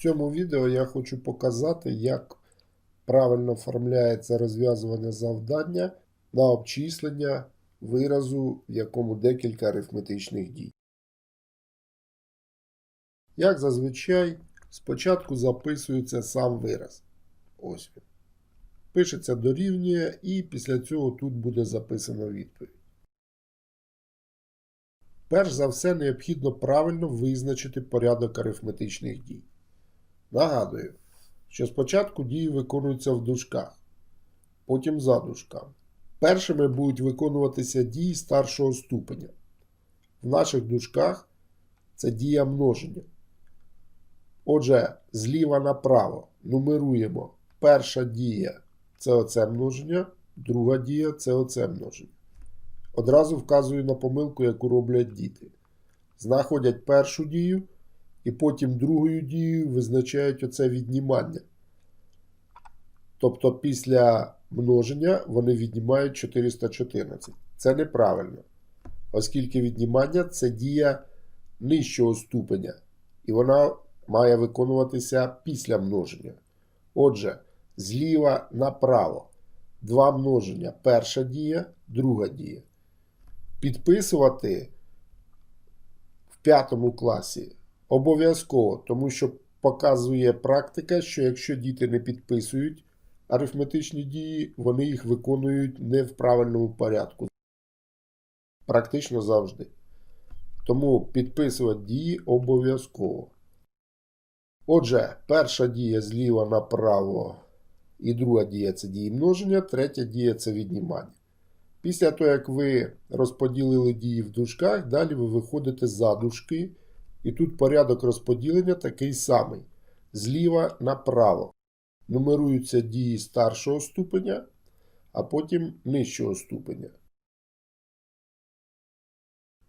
В цьому відео я хочу показати, як правильно оформляється розв'язування завдання на обчислення виразу, в якому декілька арифметичних дій. Як зазвичай, спочатку записується сам вираз. Ось він. Пишеться дорівнює, і після цього тут буде записана відповідь. Перш за все, необхідно правильно визначити порядок арифметичних дій. Нагадую, що спочатку дії виконуються в дужках, потім за дужками. Першими будуть виконуватися дії старшого ступеня. В наших дужках це дія множення. Отже, зліва направо нумеруємо. Перша дія це оце множення, друга дія це оце множення. Одразу вказую на помилку, яку роблять діти. Знаходять першу дію і потім другою дією визначають оце віднімання. Тобто після множення вони віднімають 414. Це неправильно, оскільки віднімання це дія нижчого ступеня, і вона має виконуватися після множення. Отже, зліва направо два множення. Перша дія, друга дія. Підписувати в п'ятому класі обов'язково, тому що показує практика, що якщо діти не підписують арифметичні дії, вони їх виконують не в правильному порядку. Практично завжди. Тому підписувати дії обов'язково. Отже, перша дія зліва направо і друга дія це дії множення, третя дія це віднімання. Після того, як ви розподілили дії в дужках, далі ви виходите за дужки, і тут порядок розподілення такий самий. Зліва направо. Нумеруються дії старшого ступеня, а потім нижчого ступеня.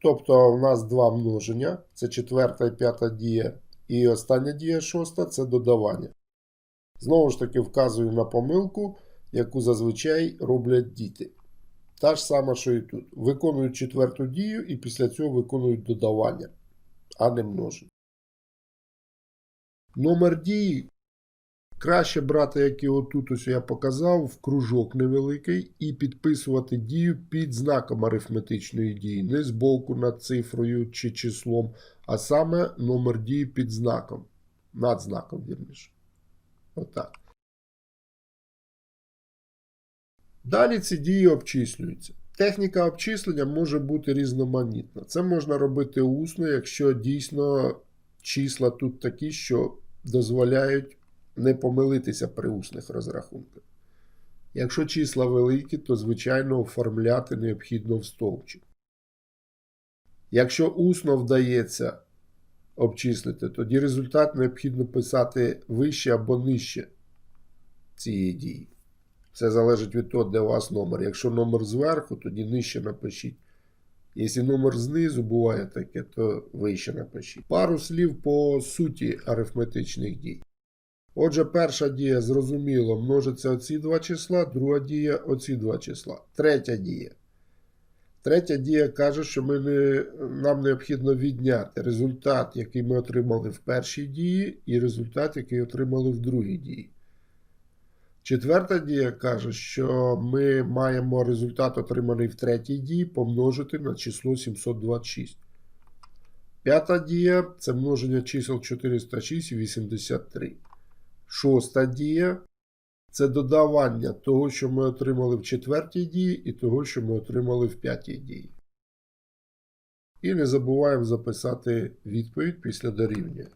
Тобто у нас два множення, це четверта і п'ята дія, і остання дія шоста це додавання. Знову ж таки, вказую на помилку, яку зазвичай роблять діти. Та ж сама, що і тут. Виконують четверту дію і після цього виконують додавання, а не множення. Номер дії краще брати, як і отут ось я показав, в кружок невеликий і підписувати дію під знаком арифметичної дії. Не збоку над цифрою чи числом, а саме номер дії під знаком. Над знаком, вірніше. Отак. Далі ці дії обчислюються. Техніка обчислення може бути різноманітна. Це можна робити усно, якщо дійсно числа тут такі, що дозволяють не помилитися при усних розрахунках. Якщо числа великі, то, звичайно, оформляти необхідно в стовпчик. Якщо усно вдається обчислити, тоді результат необхідно писати вище або нижче цієї дії. Це залежить від того, де у вас номер. Якщо номер зверху, тоді нижче напишіть. Якщо номер знизу буває таке, то вище напишіть. Пару слів по суті арифметичних дій. Отже, перша дія, зрозуміло, множиться оці два числа, друга дія оці два числа. Третя дія. Третя дія каже, що ми не, нам необхідно відняти результат, який ми отримали в першій дії, і результат, який отримали в другій дії. Четверта дія каже, що ми маємо результат, отриманий в третій дії, помножити на число 726. П'ята дія це множення чисел 406 і 83. Шоста дія це додавання того, що ми отримали в четвертій дії, і того, що ми отримали в п'ятій дії. І не забуваємо записати відповідь після дорівнює.